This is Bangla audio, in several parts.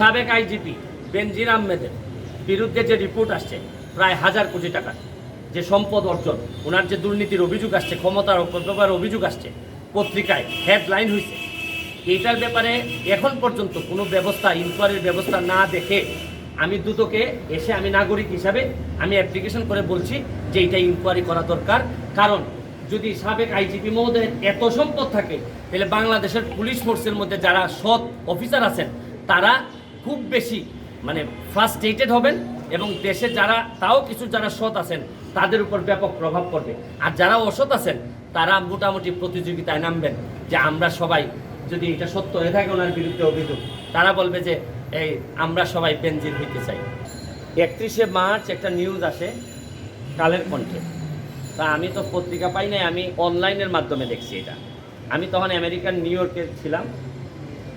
সাবেক আইজিপি বেনজির আহমেদের বিরুদ্ধে যে রিপোর্ট আসছে, প্রায় হাজার কোটি টাকার যে সম্পদ অর্জন, ওনার যে দুর্নীতির অভিযোগ আসছে, ক্ষমতার অপব্যবহার অভিযোগ আসছে, পত্রিকায় হেডলাইন হয়েছে এইটার ব্যাপারে এখন পর্যন্ত কোনো ব্যবস্থা ইনকোয়ারির ব্যবস্থা না দেখে আমি দুদকে এসে আমি নাগরিক হিসাবে আমি অ্যাপ্লিকেশন করে বলছি যে এইটা ইনকোয়ারি করা দরকার। কারণ যদি সাবেক আইজিপি মহোদয়ের এত সম্পদ থাকে, তাহলে বাংলাদেশের পুলিশ ফোর্সের মধ্যে যারা সৎ অফিসার আছেন, তারা খুব বেশি মানে ফ্রাস্ট্রেটেড হবেন এবং দেশে যারা, তাও কিছু যারা সৎ আছেন, তাদের উপর ব্যাপক প্রভাব পড়বে। আর যারা অসৎ আছেন, তারা মোটামুটি প্রতিযোগিতায় নামবেন যে আমরা সবাই, যদি এটা সত্য হয়ে থাকে ওনার বিরুদ্ধে অভিযোগ, তারা বলবে যে, এই, আমরা সবাই বেঞ্জির হইতে চাই। একত্রিশে মার্চ একটা নিউজ আসে কালের কণ্ঠে। তা আমি তো পত্রিকা পাই নাই, আমি অনলাইনের মাধ্যমে দেখছি এটা। আমি তখন আমেরিকান নিউ ইয়র্কে ছিলাম,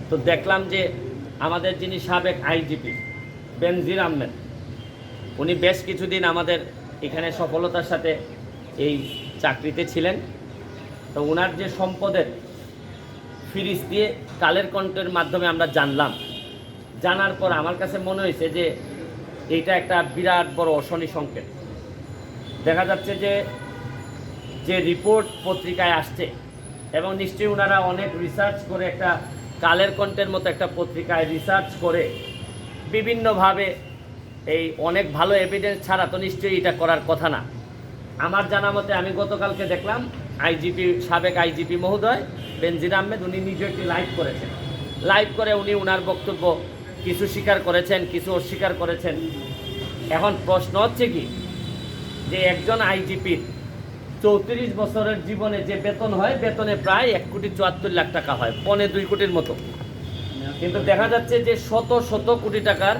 তো দেখলাম যে আমাদের যিনি সাবেক আইজিপি বেনজির আহমেদ, উনি বেশ কিছুদিন আমাদের এখানে সফলতার সাথে এই চাকরিতে ছিলেন। তো ওনার যে সম্পদের ফিরিস দিয়ে কালের কণ্ঠের মাধ্যমে আমরা জানলাম। জানার পর আমার কাছে মনে হয়েছে যে এইটা একটা বিরাট বড় অশনি সংকেত। দেখা যাচ্ছে যে যে রিপোর্ট পত্রিকায় আসছে, এবং নিশ্চয়ই ওনারা অনেক রিসার্চ করে একটা কালের কণ্ঠের মতো একটা পত্রিকায় রিসার্চ করে বিভিন্নভাবে এই অনেক ভালো এভিডেন্স ছাড়া তো নিশ্চয়ই এটা করার কথা না। আমার জানা মতে আমি গতকালকে দেখলাম আইজিপি সাবেক আইজিপি মহোদয় বেনজির আহমেদ, উনি নিজে একটি লাইভ করেছেন। লাইভ করে উনি ওনার বক্তব্য কিছু স্বীকার করেছেন, কিছু অস্বীকার করেছেন। এখন প্রশ্ন হচ্ছে কি? যে একজন আইজিপির চৌত্রিশ বছরের জীবনে যে বেতন হয়, বেতনে প্রায় এক কোটি চুয়াত্তর লাখ টাকা হয়, পনে দুই কোটির মতো। কিন্তু দেখা যাচ্ছে যে শত শত কোটি টাকার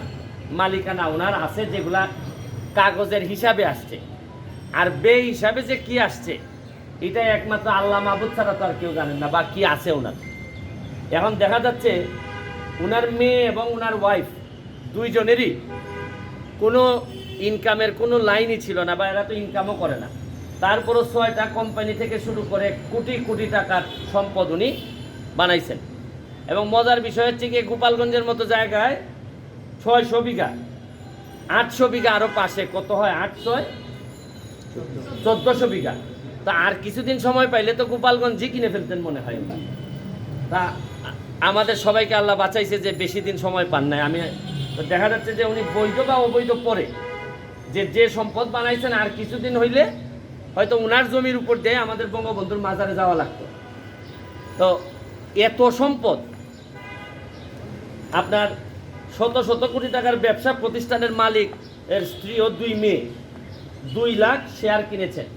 মালিকানা ওনার আছে, যেগুলা কাগজের হিসাবে আসছে। আর বে হিসাবে যে কি আসছে এটা একমাত্র আল্লাহ মাহবুদ ছাড়া তো আর কেউ জানেন না, বা কি আছে ওনার। এখন দেখা যাচ্ছে, ওনার মেয়ে এবং ওনার ওয়াইফ দুইজনেরই কোনো ইনকামের কোনো লাইনই ছিল না, বা এরা তো ইনকামও করে না। তারপরও ছয়টা কোম্পানি থেকে শুরু করে কোটি কোটি টাকার সম্পদ উনি বানাইছেন। এবং মজার বিষয় হচ্ছে কি গোপালগঞ্জের মতো জায়গায় ছয়শো বিঘা, আটশো বিঘা আরও পাশে, কত হয়? আটশো? চোদ্দশো বিঘা। তা আর কিছুদিন সময় পাইলে তো গোপালগঞ্জই কিনে ফেলতেন মনে হয় তা আমাদের সবাইকে আল্লাহ বাঁচাইছে যে বেশি দিন সময় পান নাই। আমি দেখা যাচ্ছে যে উনি বৈধ বা অবৈধ পরে যে যে সম্পদ বানাইছেন, আর কিছুদিন হইলে হয়তো উনার জমির উপর দিয়ে আমাদের বঙ্গবন্ধুর মাজারে যাওয়া লাগতো। তো এত সম্পদ, আপনার শত শত কোটি টাকার ব্যবসা প্রতিষ্ঠানের মালিক এর স্ত্রী ও দুই মেয়ে, দুই লাখ শেয়ার কিনেছেন।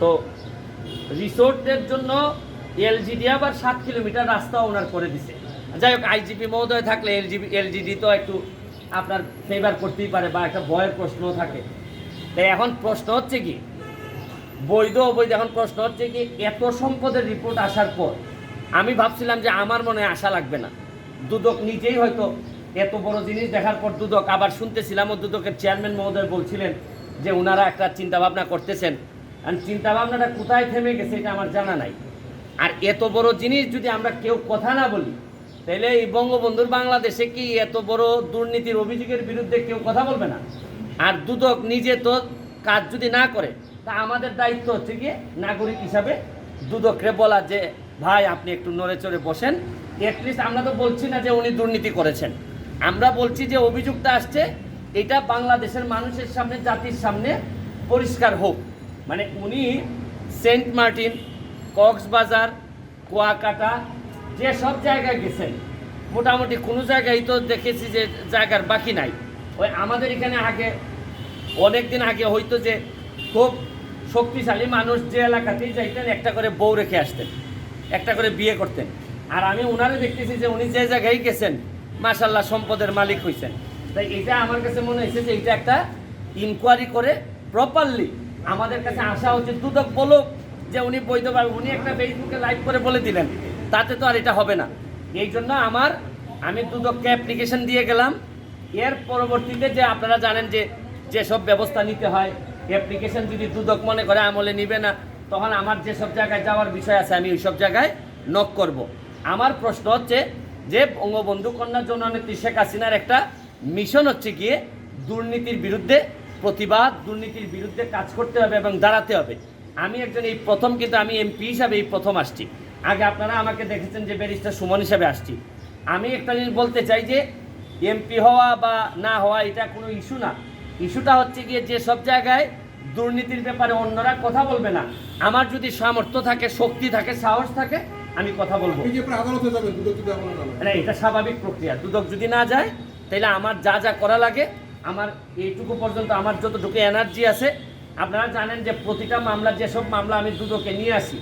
তো রিসোর্টের জন্য এলজিডি আবার সাত কিলোমিটার রাস্তা ওনার করে দিছে। যাই হোক, আইজিপি মহোদয় থাকলে এলজিবি, এলজিডি তো একটু আপনার ফেভার করতেই পারে বা একটা ভয়ের প্রশ্নও থাকে। তাই এখন প্রশ্ন হচ্ছে কি বৈধ অবৈধ এখন প্রশ্ন হচ্ছে কি, এত সম্পদের রিপোর্ট আসার পর আমি ভাবছিলাম যে আমার মনে আশা লাগবে না। দুদক নিজেই হয়তো এত বড় জিনিস দেখার পর দুদক আবার শুনতেছিলাম ও দুদকের চেয়ারম্যান মহোদয় বলছিলেন যে ওনারা একটা চিন্তা ভাবনা করতেছেন। আর চিন্তা ভাবনাটা কোথায় থেমে গেছে এটা আমার জানা নাই। আর এত বড় জিনিস যদি আমরা কেউ কথা না বলি, তাহলে এই বঙ্গবন্ধুর বাংলাদেশে কি এত বড় দুর্নীতির অভিযোগের বিরুদ্ধে কেউ কথা বলবে না? আর দুদক নিজে তো কাজ যদি না করে তা আমাদের দায়িত্ব হচ্ছে গিয়ে নাগরিক হিসাবে দুদকরে বলা যে, ভাই, আপনি একটু নড়ে চড়ে বসেন। অ্যাটলিস্ট আমরা তো বলছি না যে উনি দুর্নীতি করেছেন। আমরা বলছি যে অভিযোগটা আসছে, এটা বাংলাদেশের মানুষের সামনে, জাতির সামনে পরিষ্কার হোক। মানে উনি সেন্ট মার্টিন, কক্সবাজার, কুয়াকাটা, যে সব জায়গায় গেছেন, মোটামুটি কোনো জায়গায় তো দেখেছি যে জায়গার বাকি নাই। ওই আমাদের এখানে আগে অনেক দিন আগে হয়তো যে খুব শক্তিশালী মানুষ যে এলাকাতেই যাইতেন, একটা করে বউ রেখে আসতেন, একটা করে বিয়ে করতেন। আর আমি ওনারে দেখতেছি যে উনি যে জায়গায় গেছেন মাশাল্লাহ সম্পদের মালিক হয়েছেন তাই এটা আমার কাছে মনে হয়েছে যে এটা একটা ইনকোয়ারি করে প্রপারলি আমাদের কাছে আসা হচ্ছে দুদক বলুক যে উনি বৈধভাবে উনি একটা ফেসবুকে লাইভ করে বলে দিলেন, তাতে তো আর এটা হবে না। এই জন্য আমার, আমি দুদককে অ্যাপ্লিকেশন দিয়ে গেলাম। এর পরবর্তীতে যে আপনারা জানেন যে যেসব ব্যবস্থা নিতে হয় অ্যাপ্লিকেশন যদি দুদক মনে করে আমলে নিবে না, তখন আমার যেসব জায়গায় যাওয়ার বিষয় আছে, আমি ওই সব জায়গায় নক করব। আমার প্রশ্ন হচ্ছে, যে বঙ্গবন্ধু কন্যা জননেত্রী শেখ হাসিনার একটা মিশন হচ্ছে গিয়ে দুর্নীতির বিরুদ্ধে প্রতিবাদ, দুর্নীতির বিরুদ্ধে কাজ করতে হবে এবং দাঁড়াতে হবে। আমি একজন এই প্রথম, কিন্তু আমি এমপি হিসাবে এই প্রথম আসছি। আগে আপনারা আমাকে দেখেছেন যে ব্যারিস্টার সুমন হিসাবে আসছি। আমি একটা জিনিস বলতে চাই যে, এমপি হওয়া বা না হওয়া এটা কোনো ইস্যু না। ইস্যুটা হচ্ছে গিয়ে যে সব জায়গায় দুর্নীতির ব্যাপারে অন্যরা কথা বলবে না। আমার যদি সামর্থ্য থাকে শক্তি থাকে সাহস থাকে আমি কথা বলব। না এটা স্বাভাবিক প্রক্রিয়া। দুদক যদি না যায় তাহলে আমার যা যা করা লাগে আমার এইটুকু পর্যন্ত আমার যতটুকু এনার্জি আছে আপনারা জানেন যে প্রতিটা মামলা যেসব মামলা আমি দুদকে নিয়ে আসি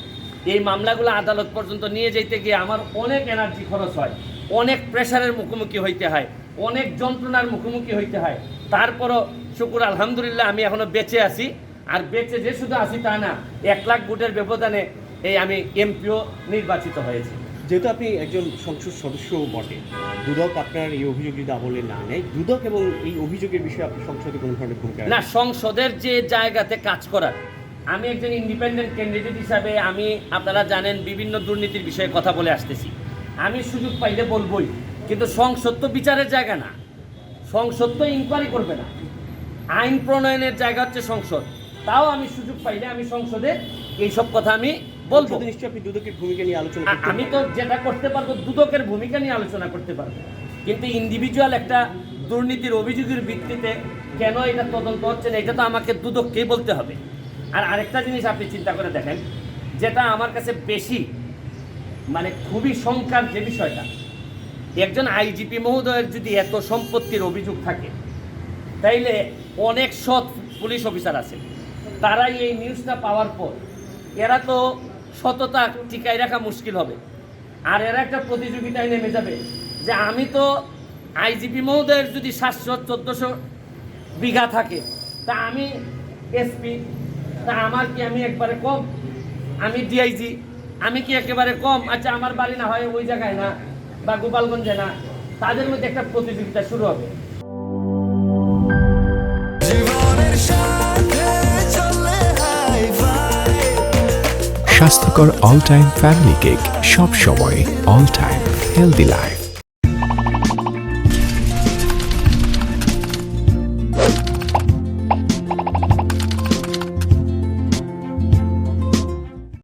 এই মামলাগুলো আদালত পর্যন্ত নিয়ে যেতে গিয়ে আমার অনেক এনার্জি খরচ হয়। অনেক প্রেশারের মুখোমুখি হইতে হয় অনেক যন্ত্রণার মুখোমুখি হইতে হয়। তারপরও শুকুর আলহামদুলিল্লাহ আমি এখনও বেঁচে আছি। আর বেঁচে যে শুধু আছি তা না এক লাখ ভোটের ব্যবধানে এই আমি এমপিও নির্বাচিত হয়েছি। যেহেতু আপনি একজন সংসদ সদস্য বটে দুদক আপনার এই অভিযোগ যদি আমলে না নেয় দুদক এবং এই অভিযোগের বিষয়ে আপনি সংসদে কোনো ধরনের ভূমিকা না সংসদের যে জায়গাতে কাজ করার আমি একজন ইন্ডিপেন্ডেন্ট ক্যান্ডিডেট হিসাবে আমি আপনারা জানেন বিভিন্ন দুর্নীতির বিষয়ে কথা বলে আসতেছি। আমি সুযোগ পাইলে বলবই কিন্তু সংসদ তো বিচারের জায়গা না। সংসদ তো ইনকোয়ারি করবে না। আইন প্রণয়নের জায়গা হচ্ছে সংসদ। তাও আমি সুযোগ পাইলে আমি সংসদে এইসব কথা আমি বলব। সংসদে নিশ্চয়ই আপনি দুদকের ভূমিকা নিয়ে আলোচনা আমি তো যেটা করতে পারব দুদকের ভূমিকা নিয়ে আলোচনা করতে পারব। কিন্তু ইন্ডিভিজুয়াল একটা দুর্নীতির অভিযোগের ভিত্তিতে কেন এটা তদন্ত হচ্ছে না এটা তো আমাকে দুদককেই বলতে হবে। আর আরেকটা জিনিস আপনি চিন্তা করে দেখেন যেটা আমার কাছে বেশি মানে খুবই শঙ্কার যে বিষয়টা। একজন আইজিপি মহোদয়ের যদি এত সম্পত্তির অভিযোগ থাকে, তাইলে অনেক সৎ পুলিশ অফিসার আছে। তারাই এই নিউজটা পাওয়ার পর এরা তো সততা টিকায় রাখা মুশকিল হবে। আর এরা একটা প্রতিযোগিতায় নেমে যাবে যে আমি তো আইজিপি মহোদয়ের যদি সাতশো, চোদ্দোশো বিঘা থাকে, তা আমি এসপি, তা আমার কি আমি একবারে কম? আমি ডিআইজি আমি কি একেবারে কম? আচ্ছা আমার বাড়ি না হয় ওই জায়গায় না বা গোপালগঞ্জে না তাদের মধ্যে একটা প্রতিযোগিতা শুরু হবে। স্বাস্থ্যকর অল টাইম ফ্যামিলি কেক সব সময় অল টাইম হেলদি লাইফ